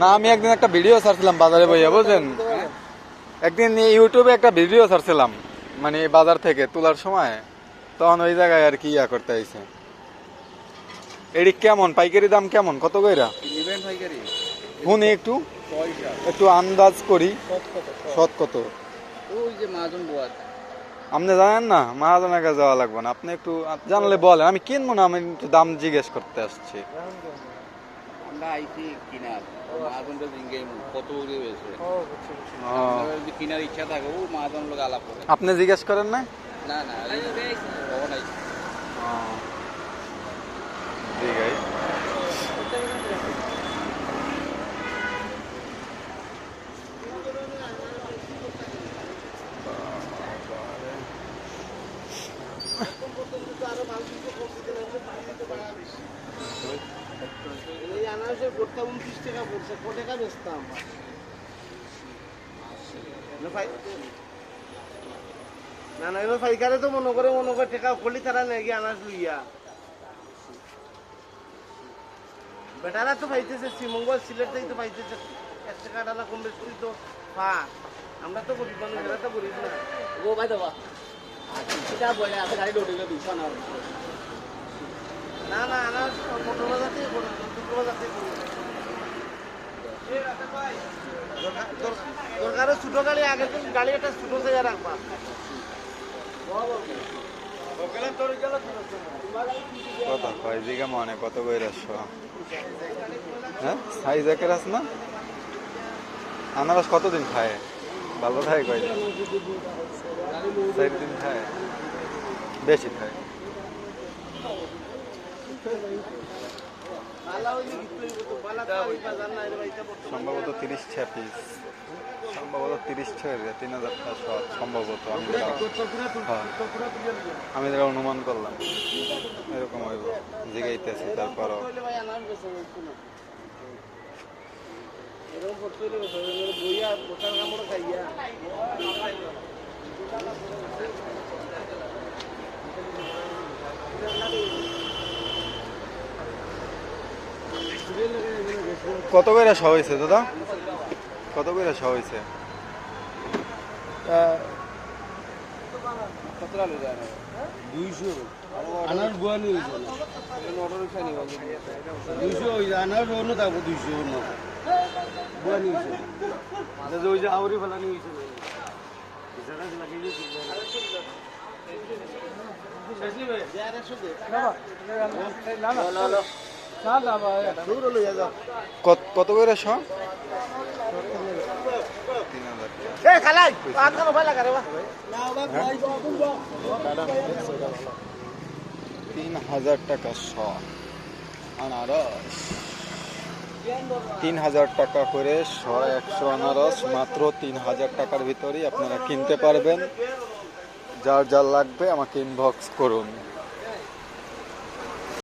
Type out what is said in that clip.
না আমি একদিন একটা ভিডিও ছাড়ছিলাম বাজারে বইয়া বুঝলেন একদিন ইউটিউবে একটা ভিডিও ছাড়ছিলাম মানে বাজার থেকে তোলার সময়। তখন ওই জায়গায় আর কি ইয়া করতে আইছে। এটি কেমন? পাইকারি দাম কেমন? কত কইরা? শুনি একটু। একটু আন্দাজ করি। কত? কত আপনি জানেন না মহাজনের কাছে যাওয়া লাগবে না। আপনি একটু জানলে বলেন। আমি কিনবো না আমি একটু দাম জিজ্ঞেস করতে আসছি। আমরা আইছি কিনার মাজনটা জিঙ্গে কত করে হয়েছে ও, যদি কিনার ইচ্ছা থাকে ও মাজন লোক আলাপ করে আপনি জিজ্ঞেস করেন না না না কখন আইছি ঠিক আছে আনারসের গোটটা উনত্রিশ টাকা পড়ছে কত টাকা বেচতাম না ভাই। না এবার পাইকারে তো মনে করে মনে করে টাকা করলি তারা নাকি আনারস লইয়া। বেটারা তো পাইতেছে শ্রীমঙ্গল সিলেট থেকে তো পাইতেছে। এক টাকা ডালা কম বেশি তো পা আমরা তো গরিব মানুষ এরা তো গরিব না। ও ভাই দেবা। এটা বলে গাড়ি ডোটে দুশো না না না আনারস মোটর বাজার থেকে দরকার- দর- দরকারে ছোট গাড়ি আগে তো গাড়ি একটা ছোট জায়গা রাখবা। মনে, কত কইরা শ হ্যাঁ? সাইজ না? আনারস কতদিন খায়? ভালো খায় কয়দিন চার দিন খায়। বেশি খায়। সম্ভবত তিরিশ ছ পিস সম্ভবত তিরিশ ছয় তিন হাজার টাকা সম্ভবত আমি হ্যাঁ। আমি যেটা অনুমান করলাম। এরকম হইব। জিগাইতেছি তারপরও। হইলে ভাই আনারস বেচা যাইতো না। এরকম কত করে শ হয়েছে দাদা? কত করে শ হয়েছে? দুইশো আনার বুয়া নিয়ে হয়েছে। অটো রিক্সা নিব দুইশো ওই আনার অন্য থাকব দুইশো অন্য বুয়া হয়েছে। ওই যে আউরি হয়েছে। কত করে শ? তিন হাজার টাকা। শ। আনারস। তিন হাজার টাকা করে শ একশো আনারস মাত্র তিন হাজার টাকার ভিতরেই আপনারা কিনতে পারবেন। যার যার লাগবে আমাকে ইনবক্স করুন।